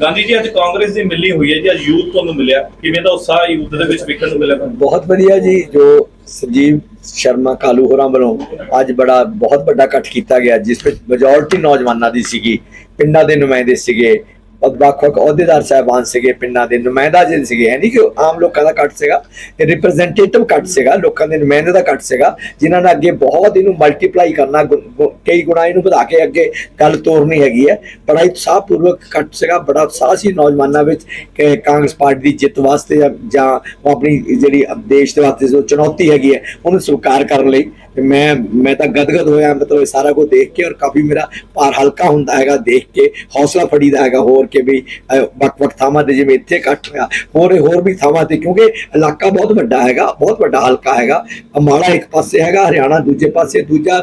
ਗਾਂਧੀ ਜੀ, ਅੱਜ ਕਾਂਗਰਸ ਦੀ ਮਿਲਣੀ ਹੋਈ ਹੈ ਜੀ, ਅੱਜ ਯੂਥ ਤੁਹਾਨੂੰ ਮਿਲਿਆ। ਕਿਵੇਂ ਦਾ ਉਤਸ਼ਾਹ ਯੂਥ ਦੇ ਵਿੱਚ ਵੇਖਣ ਨੂੰ ਮਿਲਿਆ ਬਹੁਤ ਵਧੀਆ ਜੀ, ਜੋ ਸੰਜੀਵ ਸ਼ਰਮਾ ਕਾਲੂ ਹੋਰਾਂ ਵੱਲੋਂ ਅੱਜ ਬੜਾ, ਬਹੁਤ ਵੱਡਾ ਇਕੱਠ ਕੀਤਾ ਗਿਆ, ਜਿਸ ਵਿੱਚ ਮੈਜੋਰਟੀ ਨੌਜਵਾਨਾਂ ਦੀ ਸੀਗੀ, ਪਿੰਡਾਂ ਦੇ ਨੁਮਾਇੰਦੇ ਸੀਗੇ ਵੱਖ-ਵੱਖ ਅਹੁਦੇਦਾਰ ਸਾਹਿਬਾਨ ਸੀਗੇ, ਪਿੰਡਾਂ ਦੇ ਨੁਮਾਇੰਦਾ ਜਿਹੜੇ ਸੀਗੇ। ਹੈ ਨਹੀਂ ਕਿ ਉਹ ਆਮ ਲੋਕਾਂ ਦਾ ਇਕੱਠ ਸੀਗਾ ਇਹ ਰਿਪਰੈਜ਼ੈਂਟੇਟਿਵ ਇਕੱਠ ਸੀਗਾ, ਲੋਕਾਂ ਦੇ ਨੁਮਾਇੰਦੇ ਦਾ ਇਕੱਠ ਸੀਗਾ, ਜਿਨ੍ਹਾਂ ਨੇ ਅੱਗੇ ਬਹੁਤ ਇਹਨੂੰ ਮਲਟੀਪਲਾਈ ਕਰਨਾ ਗੁ- ਕਈ ਗੁਣਾ ਇਹਨੂੰ ਵਧਾ ਕੇ ਅੱਗੇ ਗੱਲ ਤੋਰਨੀ ਹੈਗੀ ਹੈ। ਬੜਾ ਉਤਸ਼ਾਹਪੂਰਵਕ ਇਕੱਠ ਸੀਗਾ, ਬੜਾ ਉਤਸ਼ਾਹ ਸੀ ਨੌਜਵਾਨਾਂ ਵਿੱਚ ਕਿ ਕਾਂਗਰਸ ਪਾਰਟੀ ਦੀ ਜਿੱਤ ਵਾਸਤੇ ਜਾਂ- ਜਾਂ ਉਹ ਆਪਣੀ ਜਿਹੜੀ ਦੇਸ਼ ਦੇ ਵਾਸਤੇ ਜੋ ਚੁਣੌਤੀ ਹੈਗੀ ਹੈ, ਉਹਨੂੰ ਸਵੀਕਾਰ ਕਰਨ ਲਈ। ਤੇ ਮੈਂ ਮੈਂ ਤਾਂ ਗਦਗਦ ਹੋਇਆ ਮਤਲਬ ਇਹ ਸਾਰਾ ਕੁਝ ਦੇਖ ਕੇ ਔਰ ਕਾਫੀ ਮੇਰਾ ਭਾਰ ਹਲਕਾ ਹੁੰਦਾ ਹੈਗਾ ਦੇਖ ਕੇ ਹੌਸਲਾ ਫੜੀਦਾ ਹੈਗਾ ਹੋਰ ਕਿ ਵੀ ਅਹ, ਵੱਖ-ਵੱਖ ਥਾਵਾਂ ਤੇ ਜਿਵੇਂ ਇੱਥੇ ਇਕੱਠ ਹੋਇਆ ਹੋਰ ਹੋਰ ਵੀ ਥਾਵਾਂ ਤੇ ਕਿਉਂਕਿ ਇਲਾਕਾ ਬਹੁਤ ਵੱਡਾ ਹੈਗਾ ਬਹੁਤ ਵੱਡਾ ਹਲਕਾ ਹੈਗਾ ਅਮਾਲਾ ਇੱਕ ਪਾਸੇ ਹੈਗਾ ਹਰਿਆਣਾ ਦੂਜੇ ਪਾਸੇ ਦੂਜਾ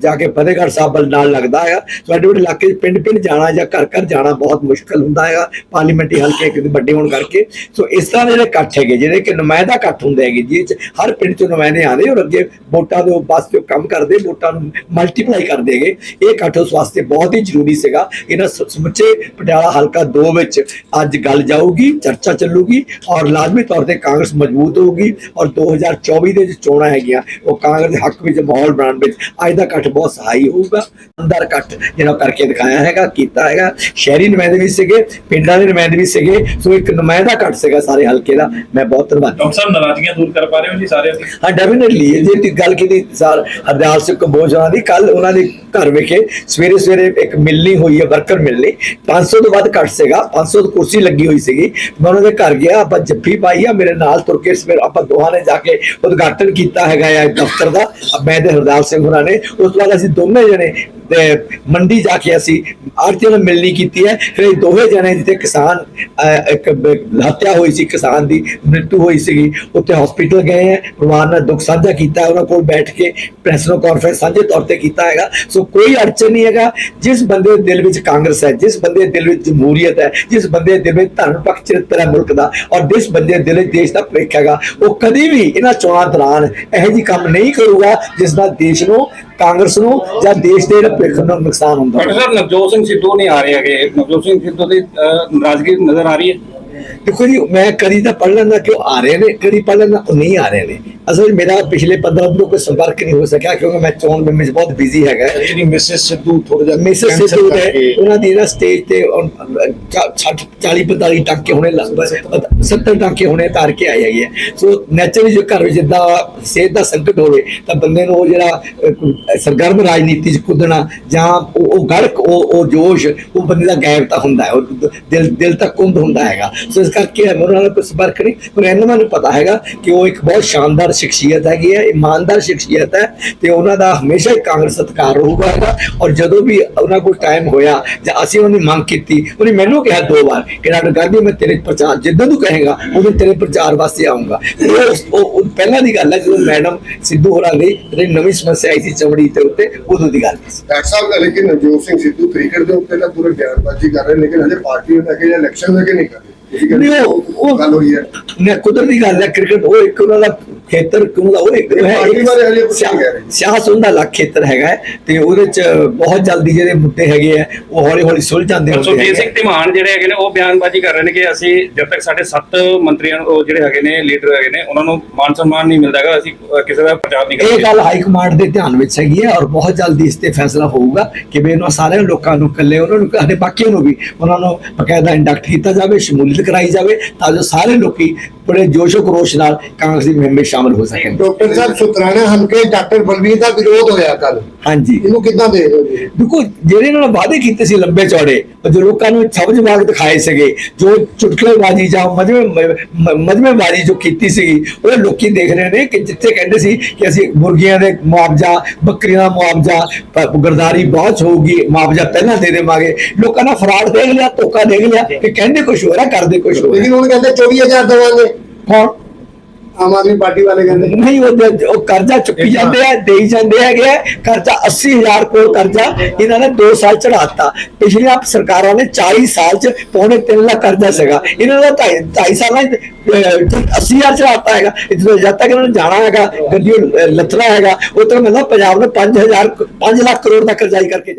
ਜਾ ਕੇ ਫਤਿਹਗੜ੍ਹ ਸਾਹਿਬ ਵੱਲ ਨਾਲ ਲੱਗਦਾ ਹੈਗਾ ਤੁਹਾਡੇ ਵੱਡੇ ਇਲਾਕੇ 'ਚ ਪਿੰਡ-ਪਿੰਡ ਜਾਣਾ ਜਾਂ ਘਰ-ਘਰ ਜਾਣਾ ਬਹੁਤ ਮੁਸ਼ਕਲ ਹੁੰਦਾ ਹੈਗਾ ਪਾਰਲੀਮੈਂਟਰੀ ਹਲਕੇ ਕਿਤੇ ਵੱਡੇ ਹੋਣ ਕਰਕੇ ਸੋ ਇਸ ਤਰ੍ਹਾਂ ਦੇ ਜਿਹੜੇ ਇਕੱਠ ਹੈਗੇ ਜਿਹੜੇ ਕਿ ਨੁਮਾਇੰਦਾ ਇਕੱਠ ਹੁੰਦੇ ਹੈਗੇ ਜਿਹਦੇ 'ਚ ਹਰ ਪਿੰਡ 'ਚੋਂ ਨੁਮਾਇੰਦੇ ਆਉਂਦੇ ਔਰ ਅੱਗੇ ਵੋਟਾਂ ਦੇ ਵਾਸਤੇ ਉਹ ਕੰਮ ਕਰਦੇ ਵੋਟਾਂ ਨੂੰ ਮਲਟੀਪਲਾਈ ਕਰਦੇ ਹੈਗੇ। ਇਹ ਇਕੱਠ ਉਸ ਵਾਸਤੇ ਬਹੁਤ ਹੀ ਜ਼ਰੂਰੀ ਸੀਗਾ। ਇਹਨਾਂ ਸਮੁੱਚੇ ਪਟਿਆਲਾ ਹਲਕਾ 2 ਵਿੱਚ ਅੱਜ ਗੱਲ ਜਾਊਗੀ ਚਰਚਾ ਚੱਲੂਗੀ ਔਰ ਲਾਜ਼ਮੀ ਤੌਰ ਤੇ ਕਾਂਗਰਸ ਮਜ਼ਬੂਤ ਹੋਊਗੀ ਔਰ 2024 ਦੇ ਵਿੱਚ ਚੋਣਾਂ ਹੈਗੀਆਂ ਉਹ ਕਾਂਗਰਸ ਦੇ ਹੱਕ ਵਿੱਚ ਮਾਹੌਲ ਬਣਾਉਣ ਵਿੱਚ ਅੱਜ ਦਾ ਇਕੱਠ ਬਹੁਤ ਸਹਾਈ ਹੋਊਗਾ। ਅੰਦਰ ਇਕੱਠ ਜਿਹੜਾ ਕਰਕੇ ਦਿਖਾਇਆ ਹੈਗਾ ਕੀਤਾ ਹੈਗਾ। ਸ਼ਹਿਰੀ ਨੁਮਾਇੰਦੇ ਵੀ ਸੀਗੇ ਪਿੰਡਾਂ ਦੇ ਨੁਮਾਇੰਦੇ ਵੀ ਸੀਗੇ ਸੋ ਇੱਕ ਨੁਮਾਇੰਦਾ ਇਕੱਠ ਸੀਗਾ ਸਾਰੇ ਹਲਕੇ ਦਾ। ਮੈਂ ਬਹੁਤ ਧੰਨਵਾਦੀ ਡਾਕਟਰ ਸਾਹਿਬ ਨਾਰਾਜ਼ਗੀਆਂ ਦੂਰ ਕਰ ਪਾ ਰਹੇ ਹੋ ਜੀ ਸਾਰਿਆਂ ਦੀ? ਹਾਂ ਡੈਫੀਨਿਟਲੀ ਜੇ ਗੱਲ ਕੀਤੀ ਸਰ ਹਰਦਿਆਲ ਸਿੰਘ ਕੰਬੋਜ ਦੀ ਕੱਲ ਉਹਨਾਂ ਦੇ ਘਰ ਵਿਖੇ ਸਵੇਰੇ ਸਵੇਰੇ ਇੱਕ ਮਿਲਣੀ ਹੋਈ ਹੈ ਵਰਕਰ ਮਿਲਣੀ। 500 ਤੋਂ ਵੱਧ ਘੱਟ ਸੀਗਾ 500 ਦੀ ਕੁਰਸੀ ਲੱਗੀ ਹੋਈ ਸੀਗੀ। ਮੈਂ ਉਹਨਾਂ ਦੇ ਘਰ ਗਿਆ, ਆਪਾਂ ਜੱਫੀ ਪਾਈ ਆ, ਮੇਰੇ ਨਾਲ ਤੁਰ ਕੇ ਸਵੇਰ ਆਪਾਂ ਦੋਹਾਂ ਨੇ ਜਾ ਕੇ ਉਦਘਾਟਨ ਕੀਤਾ ਹੈਗਾ ਆ ਦਫ਼ਤਰ ਦਾ। ਮੈਂ ਤੇ ਹਰਦਿਆਲ ਸਿੰਘ ਹੋਣਾ ਨੇ, ਉਸ ਤੋਂ ਬਾਅਦ ਅਸੀਂ ਦੋਨੇ ਜਣੇ ਮੰਡੀ ਜਾ ਕੇ ਅਸੀਂ ਆੜਤੀ ਨਾਲ ਮਿਲਣੀ ਕੀਤੀ ਹੈ। ਫਿਰ ਦੋਵੇਂ ਜਣੇ ਜਿੱਥੇ ਕਿਸਾਨ ਇੱਕ ਹੱਤਿਆ ਹੋਈ ਸੀ, ਕਿਸਾਨ ਦੀ ਮ੍ਰਿਤੂ ਹੋਈ ਸੀਗੀ, ਉੱਥੇ ਹਸਪੀਟਲ ਗਏ ਹੈ। ਪਰਿਵਾਰ ਨਾਲ ਦੁੱਖ ਸਾਂਝਾ ਕੀਤਾ ਉਹਨਾਂ ਕੋਲ ਬੈਠ ਕੇ ਪ੍ਰੈਸ ਨੂੰ ਕਾਨਫਰੰਸ ਸਾਂਝੇ ਤੌਰ ਤੇ ਕੀਤਾ ਹੈਗਾ। ਸੋ ਕੋਈ ਅੜਚਨ ਨਹੀਂ ਹੈਗਾ। ਜਿਸ ਬੰਦੇ ਦੇ ਦਿਲ ਵਿੱਚ ਕਾਂਗਰਸ ਹੈ, ਜਿਸ ਬੰਦੇ ਦੇ ਦਿਲ ਵਿੱਚ ਜਮਹੂਰੀਅਤ ਹੈ, ਜਿਸ ਬੰਦੇ ਦੇ ਦਿਲ ਵਿੱਚ ਧਰਮ ਪੱਖ ਚਰਿੱਤਰ ਹੈ ਮੁਲਕ ਦਾ ਔਰ ਜਿਸ ਬੰਦੇ ਦੇ ਦਿਲ ਵਿੱਚ ਦੇਸ਼ ਦਾ ਭਵਿੱਖ ਹੈਗਾ, ਉਹ ਕਦੀ ਵੀ ਇਹਨਾਂ ਚੋਣਾਂ ਦੌਰਾਨ ਇਹੋ ਜਿਹੀ ਕੰਮ ਨਹੀਂ ਕਰੂਗਾ ਜਿਸ ਨਾਲ ਦੇਸ਼ ਨੂੰ ਕਾਂਗਰਸ ਨੂੰ ਜਾਂ ਦੇਸ਼ ਦੇ ਭਵਿੱਖ ਨੂੰ ਨੁਕਸਾਨ ਹੁੰਦਾ। ਡਾਕਟਰ ਸਾਹਿਬ, ਨਵਜੋਤ ਸਿੰਘ ਸਿੱਧੂ ਨਹੀਂ ਆ ਰਹੇ ਹੈਗੇ। ਨਵਜੋਤ ਸਿੰਘ ਸਿੱਧੂ ਦੀ ਨਾਰਾਜ਼ਗੀ ਨਜ਼ਰ ਆ ਰਹੀ ਹੈ। ਦੇਖੋ ਜੀ ਮੈਂ ਕਦੀ ਤਾਂ ਪੜ ਲੈਂਦਾ ਕਿ ਉਹ ਆ ਰਹੇ ਨੇ ਕਦੀ ਪੜ ਲੈਂਦਾ ਉਹ ਨਹੀਂ ਆ ਰਹੇ ਨੇ। ਅਸਲ ਮੇਰਾ ਪਿਛਲੇ 15 ਦਿਨੋਂ ਕੋਈ ਸੰਪਰਕ ਨਹੀਂ ਹੋ ਸਕਿਆ ਕਿਉਂਕਿ ਮੈਂ ਚੋਣ ਮੁਹਿੰਮ ਵਿੱਚ ਬਹੁਤ ਬਿਜ਼ੀ ਹੈਗਾ। ਜਿਹੜੀ ਮਿਸਿਸ ਸਿੱਧੂ ਥੋੜਾ ਜਿਹਾ cancel ਸਿੱਧੂ ਕਰਕੇ ਉਹਨਾਂ ਦੀ ਨਾ ਸਟੇਜ ਤੇ 60 40 45 ਟਾਂਕੇ ਹੋਣੇ ਲਗਭਗ 70 ਟਾਂਕੇ ਹੋਣੇ ਤਾਰ ਕੇ ਆਏ ਹੈਗੇ। ਸੋ ਨੈਚੁਰਲੀ ਜੋ ਘਰ ਵਿੱਚ ਜਿੱਦਾਂ ਸਿਹਤ ਦਾ ਸੰਕਟ ਹੋਵੇ ਤਾਂ ਬੰਦੇ ਨੂੰ ਉਹ ਜਿਹੜਾ ਸਰਗਰਮ ਰਾਜਨੀਤੀ ਚ ਕੁੱਦਣਾ ਜਾਂ ਉਹ ਗੜਕ ਉਹ ਉਹ ਜੋਸ਼ ਉਹ ਬੰਦੇ ਦਾ ਗਾਇਬ ਤਾਂ ਹੁੰਦਾ ਹੈ। ਉਹ ਦਿਲ ਦਿਲ ਤੱਕ ਕੁੰਦ ਹੁੰਦਾ ਹੈਗਾ। ਸੋ ਇਸ ਕਰਕੇ ਮੇਰੇ ਨਾਲ ਕੋਈ ਸੰਪਰਕ ਨਹੀਂ। ਪਰ ਇਹਨਾਂ ਮੈਨੂੰ ਪਤਾ ਹੈਗਾ ਕਿ ਉਹ ਇੱਕ ਬਹੁਤ ਸ਼ਾਨਦਾਰ ਸ਼ਖਸੀਅਤ ਹੈਗੀ ਹੈ, ਇਮਾਨਦਾਰ ਸ਼ਖਸੀਅਤ ਹੈ ਤੇ ਉਹਨਾਂ ਦਾ ਹਮੇਸ਼ਾ ਹੀ ਕਾਂਗਰਸ ਸਤਿਕਾਰ ਰਹੂਗਾ ਹੈਗਾ। ਔਰ ਜਦੋਂ ਵੀ ਉਹਨਾਂ ਕੋਲ ਟਾਈਮ ਹੋਇਆ ਜਾਂ ਅਸੀਂ ਉਹਦੀ ਮੰਗ ਕੀਤੀ, ਉਹਨੇ ਮੈਨੂੰ ਕਿਹਾ ਦੋ ਵਾਰ ਕਿ ਡਾਕਟਰ ਗਾਂਧੀ ਮੈਂ ਤੇਰੇ ਪ੍ਰਚਾਰ ਜਿੱਦਾਂ ਤੂੰ ਕਹੇਗਾ ਉਦੋਂ ਤੇਰੇ ਪ੍ਰਚਾਰ ਵਾਸਤੇ ਆਉਂਗਾ ਉਹ ਪਹਿਲਾਂ ਦੀ ਗੱਲ ਹੈ, ਜਦੋਂ ਮੈਡਮ ਸਿੱਧੂ ਹੋਰਾਂ ਦੀ ਜਿਹੜੀ ਨਵੀਂ ਸਮੱਸਿਆ ਆਈ ਸੀ ਚਮੜੀ ਤੇ ਉੱਤੇ, ਉਦੋਂ ਦੀ ਗੱਲ ਡਾਕਟਰ ਸਾਹਿਬ ਦਾ ਲੇਕਿਨ ਨਵਜੋਤ ਸਿੰਘ ਸਿੱਧੂ ਕ੍ਰਿਕਟ ਦੇ ਉੱਤੇ ਤਾਂ ਪੂਰਾ ਬਿਆਨਬਾਜ਼ੀ ਕਰ ਰਹੇ ਲੇਕਿਨ ਹਜੇ ਪਾਰਟੀ ਨੂੰ ਲੈ ਕੇ ਜਾਂ ਇਲੈਕਸ਼ਨ ਲੈ ਕੇ ਨਹੀਂ ਕਰ ਰਹੇ? ਨਹੀਂ, ਉਹ- ਗੱਲ ਹੋਈ ਹੈ। ਨੇ ਕੁਦਰਤੀ ਗੱਲ ਹੈ ਕ੍ਰਿਕਟ ਉਹ ਇੱਕ ਉਹਨਾਂ ਦਾ ਖੇਤਰ ਕਿਉਂ ਦਾ ਉਹ ਇੱਕ ਉਹਦਾ ਅਲੱਗ ਖੇਤਰ ਹੈਗਾ ਤੇ ਉਹਦੇ ਚ ਬਹੁਤ ਜਲਦੀ ਜਿਹੜੇ ਮੁੱਦੇ ਹੈਗੇ ਆ ਉਹ ਹੌਲੀ ਹੌਲੀ ਸੁਲਝ ਜਾਂਦੇ ਹੁੰਦੇ ਸੁਖਜੀਤ ਹੈਗੇ ਸਿੰਘ ਧੀਮਾਨ ਜਿਹੜੇ ਹੈਗੇ ਨੇ ਉਹ ਬਿਆਨਬਾਜ਼ੀ ਕਰ ਰਹੇ ਨੇ ਕਿ ਅਸੀਂ ਜਦ ਤੱਕ ਸਾਡੇ ਸੱਤ ਮੰਤਰੀਆਂ ਨੂੰ ਉਹ ਜਿਹੜੇ ਹੈਗੇ ਨੇ ਲੀਡਰ ਹੈਗੇ ਨੇ ਉਹਨਾਂ ਨੂੰ ਮਾਨ ਸਨਮਾਨ ਨਹੀਂ ਮਿਲਦਾ ਹੈਗਾ ਅਸੀਂ ਕਿਸੇ ਦਾ ਪ੍ਰਚਾਰ ਨਹੀਂ ਇਹ ਕਰਦੇ ਗੱਲ ਹਾਈ ਕਮਾਂਡ ਦੇ ਧਿਆਨ ਵਿੱਚ ਹੈਗੀ ਹੈ ਔਰ ਬਹੁਤ ਜਲਦੀ ਇਸ ਤੇ ਫੈਸਲਾ ਹੋਊਗਾ ਕਿ ਵੀ ਇਹਨਾਂ ਸਾਰੇ ਲੋਕਾਂ ਨੂੰ ਇਕੱਲੇ ਉਹਨਾਂ ਨੂੰ ਸਾਡੇ ਬਾਕੀਆਂ ਨੂੰ ਵੀ ਉਹਨਾਂ ਨੂੰ ਬਕਾਇਦਾ ਇੰਡਕਟ ਕੀਤਾ ਜਾਵੇ ਸ਼ਮੂਲੀਅਤ ਕਰਾਈ ਜਾਵੇ ਤਾਂ ਜੋ ਸਾਰੇ ਲੋਕੀ ਬੜੇ ਜੋਸ਼ੋ ਖਰੋਸ਼ ਨਾਲ ਕਾਂਗਰਸ ਦੀ ਮੁਹਿੰਮ ਵਿੱਚ ਸ਼ਾਮਲ ਹੋ ਸਕਣ। ਡਾਕਟਰ ਸਾਹਿਬ ਸੁਤਰਾਣਾ ਹਲਕੇ ਡਾਕਟਰ ਬਲਵੀਰ ਦਾ ਵਿਰੋਧ ਹੋਇਆ ਕੱਲ ਹਾਂਜੀ। ਇਹਨੂੰ ਕਿੱਦਾਂ ਦੇਖ ਰਹੇ ਹੋ ਜੀ ਦੇਖੋ ਜਿਹੜੇ ਇਹਨਾਂ ਨੇ ਵਾਅਦੇ ਕੀਤੇ ਸੀ ਲੰਬੇ ਚੌੜੇ ਉਹ ਜੋ ਲੋਕਾਂ ਨੂੰ ਸਮਝ ਵਾਗ ਦਿਖਾਏ ਸੀਗੇ ਜੋ ਚੁਟਕਲੇਬਾਜ਼ੀ ਜਾਂ ਮਜਮੇ ਮਜਮੇਬਾਜ਼ੀ ਜੋ ਕੀਤੀ ਸੀ ਉਹ ਲੋਕੀ ਦੇਖ ਰਹੇ ਨੇ ਕਿ ਜਿੱਥੇ ਕਹਿੰਦੇ ਸੀ ਕਿ ਅਸੀਂ ਮੁਰਗੀਆਂ ਦੇ ਮੁਆਵਜ਼ਾ ਬੱਕਰੀਆਂ ਦਾ ਮੁਆਵਜ਼ਾ ਗਰਦਾਰੀ ਬਹੁਤ ਹੋਊਗੀ ਮੁਆਵਜ਼ਾ ਪਹਿਲਾਂ ਦੇ ਦੇਵਾਂਗੇ। ਲੋਕਾਂ ਨੇ ਫਰਾਡ ਦੇਖ ਲਿਆ ਧੋਖਾ ਦੇਖ ਲਿਆ ਕਿ ਕਹਿੰਦੇ ਕੁਝ ਹੋਰ ਹੈ ਕਰਦੇ ਕੁਝ ਹੋਰ ਲੇਕਿਨ ਹੁਣ ਕਹਿੰਦੇ 24000 ਦੇਵਾਂਗੇ। ਕੌਣ? ਆਮ ਆਦਮੀ ਪਾਰਟੀ ਵਾਲੇ ਕਹਿੰਦੇ ਨਹੀਂ ਉਹ ਕਰਜ਼ਾ ਚੁੱਕੀ ਜਾਂਦੇ ਆ ਦੇਈ ਜਾਂਦੇ ਹੈਗੇ ਆ। ਕਰਜ਼ਾ 80000 ਕਰੋੜ ਕਰਜ਼ਾ ਇਹਨਾਂ ਨੇ 2 ਸਾਲ ਚੜਾਤਾ ਪਿਛਲੀਆਂ ਸਰਕਾਰਾਂ ਨੇ 40 ਸਾਲ ਚ ਪੌਣੇ 3 ਲੱਖ ਕਰਜ਼ਾ ਸੀਗਾ। ਇਹਨਾਂ ਦਾ 2.5 ਸਾਲਾਂ ਚ 80000 ਚੜਾਤਾ ਹੈਗਾ। ਜਦੋਂ ਜਦ ਤੱਕ ਇਹਨਾਂ ਨੂੰ ਜਾਣਾ ਹੈਗਾ ਗੱਡੀ ਲੱਥਣਾ ਹੈਗਾ ਉਹ ਤੱਕ ਮਤਲਬ ਪੰਜਾਬ ਨੇ 5000 5 ਲੱਖ ਕਰੋੜ ਦਾ ਕਰਜ਼ਾ ਹੀ ਕਰਕੇ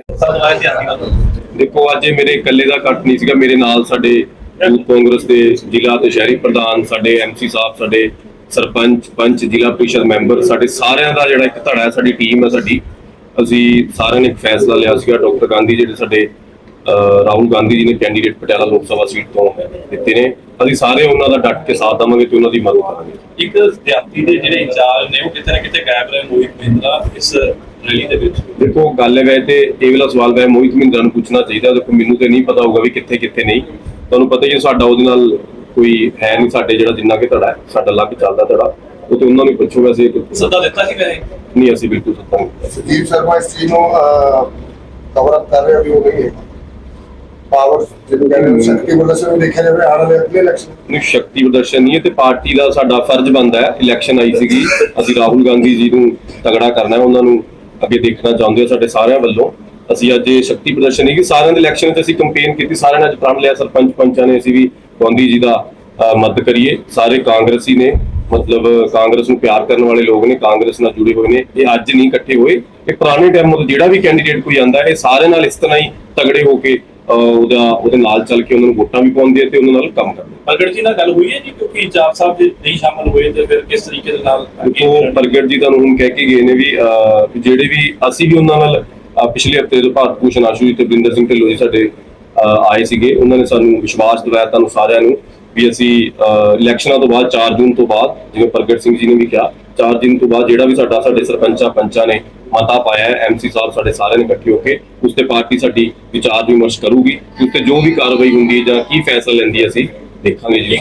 ਦੇਖੋ ਅੱਜ ਮੇਰੇ ਇਕੱਲੇ ਦਾ ਕੱਟ ਨਹੀਂ ਸੀਗਾ। ਮੇਰੇ ਨਾਲ ਸਾਡੇ ਕਾਂਗਰਸ ਦੇ ਜ਼ਿਲ੍ਹਾ ਤੇ ਸ਼ਹਿਰੀ ਪ੍ਰਧਾਨ ਸਾਡੇ ਐਮਸੀ ਸਾਹਿਬ ਸਾਡੇ ਸਰਪੰਚ ਪੰਚ ਜ਼ਿਲ੍ਹਾ ਪ੍ਰੀਸ਼ਦ ਮੈਂਬਰ ਸਾਡੇ ਸਾਰਿਆਂ ਦਾ ਜਿਹੜਾ ਇੱਕ ਧੜਾ ਹੈ ਸਾਡੀ ਟੀਮ ਹੈ ਸਾਡੀ। ਅਸੀਂ ਸਾਰਿਆਂ ਨੇ ਇੱਕ ਫੈਸਲਾ ਲਿਆ ਸੀਗਾ ਡਾਕਟਰ ਗਾਂਧੀ ਜਿਹੜੇ ਸਾਡੇ ਰਾਹੁਲ ਗਾਂਧੀ ਜੀ ਨੇ ਕੈਂਡੀਡੇਟ ਪਟਿਆਲਾ ਲੋਕ ਸਭਾ ਸੀਟ ਤੋਂ ਦਿੱਤੇ ਨੇ। ਅਸੀਂ ਸਾਰੇ ਉਹਨਾਂ ਦਾ ਡਟ ਕੇ ਸਾਥ ਦੇਵਾਂਗੇ ਤੇ ਉਹਨਾਂ ਦੀ ਮਦਦ ਕਰਾਂਗੇ। ਇੱਕ ਦਿਹਾਤੀ ਦੇ ਜਿਹੜੇ ਇੰਚਾਰਜ ਨੇ ਉਹ ਕਿਤੇ ਨਾ ਕਿਤੇ ਗਾਇਬ ਰਹੇ ਮੋਹਿਤ ਮਹਿੰਦਰਾ ਇਸ ਰੈਲੀ ਦੇ ਵਿੱਚ। ਦੇਖੋ ਗੱਲ ਹੈ ਤੇ ਇਹ ਵਾਲਾ ਸਵਾਲ ਵੈ ਮੋਹਿਤ ਮਹਿੰਦਰਾ ਨੂੰ ਪੁੱਛਣਾ ਚਾਹੀਦਾ ਦੇਖੋ ਮੈਨੂੰ ਤੇ ਨਹੀਂ ਪਤਾ ਹੋਊਗਾ ਵੀ ਕਿੱਥੇ ਕਿੱਥੇ ਨਹੀਂ। ਤੁਹਾਨੂੰ ਪਤਾ ਹੀ ਹੈ ਸਾਡਾ ਉਹਦੇ ਨਾਲ ਕੋਈ ਹੈ ਨਹੀਂ ਸਾਡੇ ਜਿਹੜਾ ਜਿੰਨਾ ਕਿ ਧੜਾ ਹੈ ਸਾਡਾ ਲੱਗ ਚੱਲਦਾ ਧੜਾ ਉਹ ਤੇ ਉਹਨਾਂ ਨੂੰ ਪੁੱਛੋ ਵੈਸੇ ਕਿ- ਸੱਦਾ ਦਿੱਤਾ ਸੀ ਵੈਸੇ ਨਹੀਂ ਅਸੀਂ ਬਿਲਕੁਲ ਸੱਤਾ ਨਹੀਂ। ਸੰਜੀਵ ਸ਼ਰਮਾ ਇਸ ਚੀਜ਼ ਨੂੰ ਕਵਰ ਅਪ ਕਰ ਰਹੇ ਵੀ ਹੈ। ਪਾਵਰ ਜਿਹਨੂੰ ਕਹਿੰਦੇ ਨੇ ਸ਼ਕਤੀ ਪ੍ਰਦਰਸ਼ਨ ਨੂੰ ਦੇਖਿਆ ਜਾਵੇ ਆਉਣ ਵਾਲੇ ਅਗਲੇ ਇਲੈਕਸ਼ਨ ਨਹੀਂ ਸ਼ਕਤੀ ਪ੍ਰਦਰਸ਼ਨ ਨਹੀਂ ਹੈ ਤੇ ਪਾਰਟੀ ਦਾ ਸਾਡਾ ਫਰਜ਼ ਬਣਦਾ ਹੈ। ਇਲੈਕਸ਼ਨ ਆਈ ਸੀਗੀ ਅਸੀਂ ਰਾਹੁਲ ਗਾਂਧੀ ਜੀ ਨੂੰ ਤਗੜਾ ਕਰਨਾ ਹੈ ਉਹਨਾਂ ਨੂੰ ਅੱਗੇ ਦੇਖਣਾ ਚਾਹੁੰਦੇ ਹਾਂ ਸਾਡੇ ਸਾਰਿਆਂ ਵੱਲੋਂ। ਅਸੀਂ ਅੱਜ ਇਹ ਸ਼ਕਤੀ ਪ੍ਰਦਰਸ਼ਨ ਕਿ ਸਾਰਿਆਂ ਦੇ ਇਲੈਕਸ਼ਨ 'ਚ ਅਸੀਂ ਕੰਪੇਨ ਕੀਤੀ ਸਾਰਿਆਂ ਨੇ ਅੱਜ ਪ੍ਰਣ ਲਿਆ ਸਰਪੰਚ ਪੰਚਾਂ ਨੇ ਅਸੀਂ ਵੀ ਗਾਂਧੀ ਜੀ ਦਾ ਮਦਦ ਕਰੀਏ ਸਾਰੇ ਕਾਂਗਰਸੀ ਨੇ ਮਤਲਬ ਕਾਂਗਰਸ ਨੂੰ ਪਿਆਰ ਕਰਨ ਵਾਲੇ ਲੋਕ ਨੇ ਕਾਂਗਰਸ ਨਾਲ ਜੁੜੇ ਹੋਏ ਨੇ ਇਹ ਅੱਜ ਨਹੀਂ ਇਕੱਠੇ ਹੋਏ ਇਹ ਪੁਰਾਣੇ ਟਾਈਮ ਤੋਂ ਜਿਹੜਾ ਵੀ ਕੈਂਡੀਡੇਟ ਕੋਈ ਆਂਦਾ ਇਹ ਸਾਰੇ ਨਾਲ ਇਸ ਤਰ੍ਹਾਂ ਹੀ ਤਗੜੇ ਹੋ ਕੇ ਉਹਦਾ ਉਹਦੇ ਨਾਲ ਚੱਲ ਕੇ ਉਹਨਾਂ ਨੂੰ ਵੋਟਾਂ ਵੀ ਪਾਉਂਦੇ ਆ ਤੇ ਉਹਨਾਂ ਨਾਲ ਕੰਮ ਕਰਦੇ। ਪ੍ਰਗਟ ਜੀ ਨਾਲ ਗੱਲ ਹੋਈ ਹੈ ਜੀ ਕਿਉਂਕਿ ਇੰਚਾਰਜ ਸਾਹਿਬ ਜੇ ਨਹੀਂ ਸ਼ਾਮਲ ਹੋਏ ਤੇ ਫਿਰ ਕਿਸ ਤਰੀਕੇ ਦੇ ਨਾਲ ਉਹ? ਪ੍ਰਗਟ ਜੀ ਤੁਹਾਨੂੰ ਹੁਣ ਕਹਿ ਕੇ ਗਏ ਨੇ ਵੀ ਜਿਹੜੇ ਵੀ ਅਸੀਂ ਵੀ ਉਹਨਾਂ ਨਾਲ ਪਿਛਲੇ ਹਫ਼ਤੇ ਦੇ ਭਾਰਤ ਭੂਸ਼ਣ ਆਸ਼ੂ ਜੀ ਤੇ ਬਰਿੰਦਰ ਸਿੰਘ ਢਿੱਲੋਂ ਜੀ ਸਾਡੇ ਆਏ ਸੀਗੇ। ਉਹਨਾਂ ਨੇ ਸਾਨੂੰ ਵਿਸ਼ਵਾਸ ਦਿਵਾਇਆ ਤੁਹਾਨੂੰ ਸਾਰਿਆਂ ਨੂੰ ਵੀ ਅਸੀਂ ਇਲੈਕਸ਼ਨਾਂ ਤੋਂ ਬਾਅਦ 4 ਜੂਨ ਤੋਂ ਬਾਅਦ ਜਿਵੇਂ ਪ੍ਰਗਟ ਸਿੰਘ ਜੀ ਨੇ ਵੀ ਕਿਹਾ 4 ਜੂਨ ਤੋਂ ਬਾਅਦ ਜਿਹੜਾ ਵੀ ਸਾਡਾ ਸਾਡੇ ਸਰਪੰਚਾਂ ਪੰਚਾਂ ਨੇ ਮਤਾ ਪਾਇਆ ਹੈ ਐਮਸੀ ਸਾਹਿਬ ਸਾਡੇ ਸਾਰਿਆਂ ਨੇ ਇਕੱਠੇ ਹੋ ਕੇ ਉਸ ਤੇ ਪਾਰਟੀ ਸਾਡੀ ਵਿਚਾਰ ਵਿਮਰਸ਼ ਕਰੂਗੀ ਉਸ ਤੇ ਜੋ ਵੀ ਕਾਰਵਾਈ ਹੁੰਦੀ ਹੈ ਜਾਂ ਕੀ ਫੈਸਲਾ ਲੈਂਦੀ ਹੈ ਅਸੀਂ ਦੇਖਾਂਗੇ ਜੀ।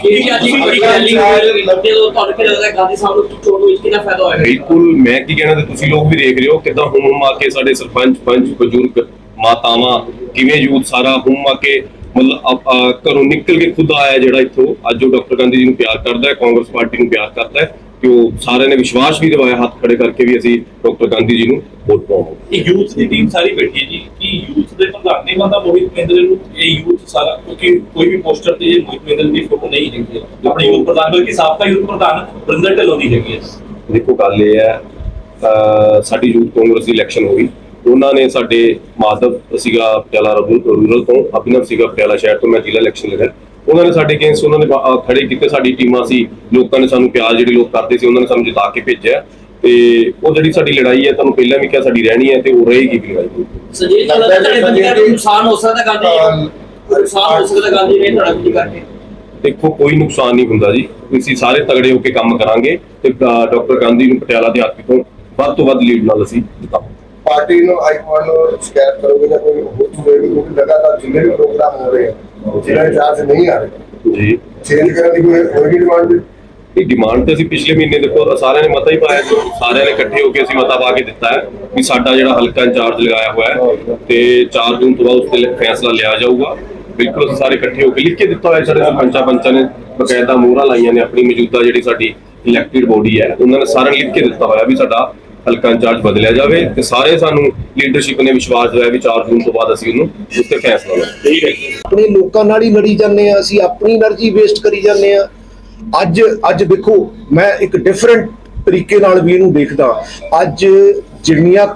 ਬਿਲਕੁਲ ਮੈਂ ਕੀ ਕਹਿਣਾ ਤੇ ਤੁਸੀਂ ਲੋਕ ਵੀ ਦੇਖ ਰਹੇ ਹੋ ਕਿਦਾਂ ਹੁਮ ਹੁਮ ਆ ਕੇ ਸਾਡੇ ਸਰਪੰਚ ਪੰਚ ਬਜ਼ੁਰਗ ਮਾਤਾਵਾਂ ਕਿਵੇਂ ਯੂਥ ਸਾਰਾ ਹੁਮ ਕੇ ਮਤਲਬ ਘਰੋਂ ਨਿਕਲ ਕੇ ਖੁਦ ਆਇਆ ਜਿਹੜਾ ਇੱਥੋਂ। ਅੱਜ ਉਹ ਡਾਕਟਰ ਗਾਂਧੀ ਜੀ ਨੂੰ ਪਿਆਰ ਕਰਦਾ ਹੈ ਕਾਂਗਰਸ ਪਾਰਟੀ ਨੂੰ ਪਿਆਰ ਕਰਦਾ ਹੈ ਕਿ ਉਹ ਸਾਰਿਆਂ ਨੇ ਵਿਸ਼ਵਾਸ ਵੀ ਦਿਵਾਇਆ ਹੱਥ ਖੜੇ ਕਰਕੇ ਵੀ ਅਸੀਂ ਡਾਕਟਰ ਗਾਂਧੀ ਜੀ ਨੂੰ ਵੋਟ ਪਾਵਾਂਗੇ। ਇਹ ਯੂਥ ਦੀ ਟੀਮ ਸਾਰੀ ਬੈਠੀ ਹੈ ਜੀ। ਕੀ ਯੂਥ ਦੇ ਪ੍ਰਧਾਨ ਨਹੀਂ ਬੰਦਾ ਮੋਹਿਤ ਮਹਿੰਦਰ ਨੂੰ? ਇਹ ਯੂਥ ਸਾਰਾ ਕਿਉਂਕਿ ਕੋਈ ਵੀ ਪੋਸਟਰ ਤੇ ਇਹ ਮੋਹਿਤ ਮਹਿੰਦਰ ਦੀ ਫੋਟੋ ਨਹੀਂ ਹੈਗੀ। ਆਪਣੇ ਯੂਥ ਪ੍ਰਧਾਨ ਬਲਕਿ ਸਾਬਕਾ ਯੂਥ ਪ੍ਰਧਾਨ ਬਰਿੰਦਰ ਢਿੱਲੋਂ ਦੀ ਹੈਗੀ ਹੈ। ਦੇਖੋ ਗੱਲ ਇਹ ਹੈ ਸਾਡੀ ਯੂਥ ਕਾਂਗਰਸ ਦੀ ਇਲੈਕਸ਼ਨ ਹੋਈ ਉਹਨਾਂ ਨੇ ਸਾਡੇ ਮਾਧਵ ਸੀਗਾ ਪਟਿਆਲਾ ਰੂਰਲ ਰੂਰਲ ਤੋਂ ਅਭਿਨਵ ਸੀਗਾ ਪਟਿਆਲਾ ਸ਼ਹਿਰ ਤੋਂ ਮੈਂ ਜ਼ਿਲ੍ਹਾ ਇਲੈਕਸ਼ਨ ਲੜਿਆ। ਉਹਨਾਂ ਨੇ ਸਾਡੇ ਅਗੇਂਸਟ ਉਹਨਾਂ ਨੇ ਖੜੇ ਕੀਤੇ ਸਾਡੀ ਟੀਮਾਂ ਸੀ ਲੋਕਾਂ ਨੇ ਸਾਨੂੰ ਪਿਆਰ ਜਿਹੜੇ ਲੋਕ ਕਰਦੇ ਸੀ ਉਹਨਾਂ ਨੇ ਸਾਨੂੰ ਜਿਤਾ ਕੇ ਭੇਜਿਆ। ਤੇ ਉਹ ਜਿਹੜੀ ਸਾਡੀ ਲੜਾਈ ਹੈ ਤੁਹਾਨੂੰ ਪਹਿਲਾਂ ਵੀ ਕਿਹਾ ਸਾਡੀ ਰਹਿਣੀ ਹੈ ਤੇ ਉਹ ਰਹੇਗੀ ਵੀ ਲੜਾਈ। ਸੰਜੀਵ ਜੀ ਲੱਗਦਾ ਤੁਹਾਡੇ ਬੰਦਿਆਂ ਨੂੰ ਨੁਕਸਾਨ ਹੋ ਸਕਦਾ ਗਾਂਧੀ ਜੀ ਨੂੰ? ਨੁਕਸਾਨ ਹੋ ਸਕਦਾ ਗਾਂਧੀ ਨੇ ਤੁਹਾਡਾ ਕੀ ਕਰਕੇ ਦੇਖੋ ਕੋਈ ਨੁਕਸਾਨ ਨਹੀਂ ਹੁੰਦਾ ਜੀ। ਅਸੀਂ ਸਾਰੇ ਤਗੜੇ ਹੋ ਕੇ ਕੰਮ ਕਰਾਂਗੇ ਤੇ ਡਾਕਟਰ ਗਾਂਧੀ ਨੂੰ ਪਟਿਆਲਾ ਦੇ ਹੱਥ ਤੋਂ ਵੱਧ ਤੋਂ ਵੱਧ ਲੀਡ ਨਾਲ ਅਸੀਂ ਜਿਤਾਵਾਂਗੇ। ਪਾਰਟੀ ਨੂੰ ਹਾਈਕਮਾਂਡ ਨੂੰ ਸ਼ਿਕਾਇਤ ਕਰੋਗੇ ਜਾਂ ਕੋਈ ਹੋਰ ਹੋਏਗੀ ਕਿਉਂਕਿ ਲਗਾਤਾਰ ਜਿੰਨੇ ਵੀ ਪ੍ਰੋਗਰਾਮ ਹੋ ਰਹੇ ਆ ਜਿਹੜਾ ਚਾਰਜ ਨਹੀਂ ਆ ਰਹੇ। ਜੀ। ਚੇਂਜ ਕਰਨ ਦੀ ਕੋਈ ਹੋਏਗੀ ਡਿਮਾਂਡ ਇਹ ਡਿਮਾਂਡ ਤੇ ਅਸੀਂ ਪਿਛਲੇ ਮਹੀਨੇ ਦੇਖੋ ਸਾਰਿਆਂ ਨੇ ਮਤਾ ਹੀ ਪਾਇਆ ਸੀ ਸਾਰਿਆਂ ਨੇ ਇਕੱਠੇ ਹੋ ਕੇ ਅਸੀਂ ਮਤਾ ਪਾ ਕੇ ਦਿੱਤਾ ਹੈ ਵੀ ਸਾਡਾ ਜਿਹੜਾ ਹਲਕਾ ਇੰਚਾਰਜ ਲਗਾਇਆ ਹੋਇਆ ਹੈ ਤੇ 4 ਜੂਨ ਤੋਂ ਬਾਅਦ ਉਸ ਤੇ ਫੈਸਲਾ ਲਿਆ ਜਾਊਗਾ। ਬਿਲਕੁਲ ਅਸੀਂ ਸਾਰੇ ਇਕੱਠੇ ਹੋ ਕੇ ਲਿਖ ਕੇ ਦਿੱਤਾ ਹੋਇਆ ਸਾਡੇ ਸਰਪੰਚਾਂ ਪੰਚਾਂ ਨੇ ਬਕਾਇਦਾ ਮੋਹਰਾਂ ਲਾਈਆਂ ਨੇ ਆਪਣੀ ਮੌਜੂਦਾ ਜਿਹੜੀ ਸਾਡੀ ਇਲੈਕਟਿਡ ਬੋਡੀ ਹੈ ਉਹਨਾਂ ਨੇ ਸਾਰਿਆਂ ਨੇ ਲਿਖ ਕੇ ਦਿੱਤਾ ਹੋਇਆ ਵੀ ਸਾਡਾ ਹਲਕਾ ਇੰਚਾਰਜ ਬਦਲਿਆ ਜਾਵੇ ਤੇ ਸਾਰੇ ਸਾਨੂੰ ਲੀਡਰਸ਼ਿਪ ਨੇ ਵਿਸ਼ਵਾਸ ਦਿਵਾਇਆ ਵੀ 4 ਜੂਨ ਤੋਂ ਬਾਅਦ ਅਸੀਂ ਉਹਨੂੰ ਉਸ ਤੇ ਫੈਸਲਾ ਲਵਾਂਗੇ। ਆਪਣੇ ਲੋਕਾਂ ਨਾਲ ਹੀ ਲੜੀ ਜਾਂਦੇ ਆ ਅਸੀਂ ਆਪਣੀ એનર્ਜੀ ਵੇਸਟ ਕਰੀ ਜਾਂਦੇ ਆ ਅੱਜ ਅੱਜ ਦੇਖੋ, ਮੈਂ ਇੱਕ ਡਿਫਰੈਂਟ ਤਰੀਕੇ ਨਾਲ ਵੀ ਇਹਨੂੰ ਦੇਖਦਾ। ਅੱਜ ਜਿੰਨੀਆਂ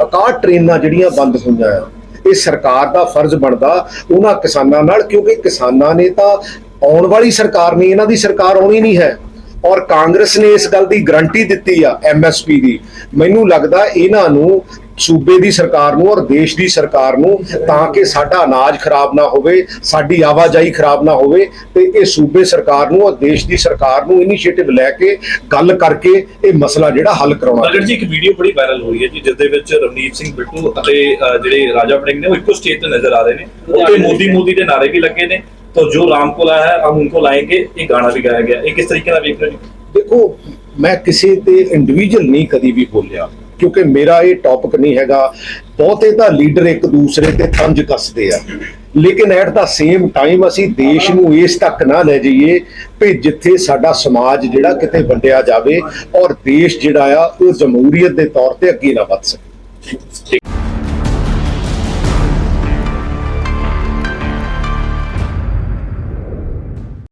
61 ਟ੍ਰੇਨਾਂ ਜਿਹੜੀਆਂ ਬੰਦ ਹੋਈਆਂ ਆ, ਇਹ ਸਰਕਾਰ ਦਾ ਫਰਜ਼ ਬਣਦਾ ਉਹਨਾਂ ਕਿਸਾਨਾਂ ਨਾਲ, ਕਿਉਂਕਿ ਕਿਸਾਨਾਂ ਨੇ ਤਾਂ ਆਉਣ ਵਾਲੀ ਸਰਕਾਰ ਨਹੀਂ, ਇਹਨਾਂ ਦੀ ਸਰਕਾਰ ਆਉਣੀ ਨਹੀਂ ਹੈ। ਔਰ ਕਾਂਗਰਸ ਨੇ ਇਸ ਗੱਲ ਦੀ ਗਰੰਟੀ ਦਿੱਤੀ ਆ ਐਮਐਸਪੀ ਦੀ। ਮੈਨੂੰ ਲੱਗਦਾ ਇਹਨਾਂ ਨੂੰ ਸੂਬੇ ਦੀ ਸਰਕਾਰ ਨੂੰ ਔਰ ਦੇਸ਼ ਦੀ ਸਰਕਾਰ ਨੂੰ ਤਾਂ ਕਿ ਸਾਡਾ ਅਨਾਜ ਖਰਾਬ ਨਾ ਹੋਵੇ ਸਾਡੀ ਆਵਾਜਾਈ ਖਰਾਬ ਨਾ ਹੋਵੇ ਤੇ ਇਹ ਸੂਬੇ ਸਰਕਾਰ ਨੂੰ ਔਰ ਦੇਸ਼ ਦੀ ਸਰਕਾਰ ਨੂੰ ਇਨੀਸ਼ੀਏਟਿਵ ਲੈ ਕੇ ਗੱਲ ਕਰਕੇ ਇਹ ਮਸਲਾ ਜਿਹੜਾ ਹੱਲ ਕਰਾਉਣਾ ਪ੍ਰਗਟ ਜੀ ਇੱਕ ਵੀਡੀਓ ਬੜੀ ਵਾਇਰਲ ਹੋ ਰਹੀ ਹੈ ਜੀ ਜਿਸ ਦੇ ਵਿੱਚ ਰਵਨੀਤ ਸਿੰਘ ਬਿੱਟੂ ਅਤੇ ਜਿਹੜੇ ਰਾਜਾ ਵੜਿੰਗ ਨੇ ਉਹ ਇੱਕੋ ਸਟੇਜ ਤੇ ਨਜ਼ਰ ਆ ਰਹੇ ਨੇ। ਉੱਤੇ ਮੋਦੀ ਮੋਦੀ ਦੇ ਨਾਰੇ ਵੀ ਲੱਗੇ ਨੇ। तो जो राम को लाया है, हम उनको लाएंगे, एक गाना भी गाया गया। एक किस तरीके ਨਾਲ ਵੇਖ ਰਹੇ ਦੇਖੋ ਮੈਂ ਕਿਸੇ ਤੇ ਇੰਡੀਵਿਜੂਅਲ ਨਹੀਂ ਕਦੀ ਵੀ ਬੋਲਿਆ ਕਿਉਂਕਿ ਮੇਰਾ ਇਹ ਟੌਪਿਕ ਨਹੀਂ ਹੈਗਾ ਬਹੁਤੇ ਤਾਂ ਲੀਡਰ ਇੱਕ ਦੂਸਰੇ ਤੇ ਤੰਜ ਕੱਸਦੇ ਆ ਲੇਕਿਨ ਐਟ ਦਾ ਸੇਮ ਟਾਈਮ ਅਸੀਂ ਦੇਸ਼ ਨੂੰ ਇਸ ਤੱਕ ਨਾ ਲੈ ਜਾਈਏ ਕਿ ਜਿੱਥੇ ਸਾਡਾ ਸਮਾਜ ਜਿਹੜਾ ਕਿਤੇ ਵੰਡਿਆ ਜਾਵੇ ਔਰ ਦੇਸ਼ ਜਿਹੜਾ ਆ ਉਹ ਜਮਹੂਰੀਅਤ ਦੇ ਤੌਰ ਤੇ ਅੱਗੇ ਨਾ ਵਧ ਸਕੇ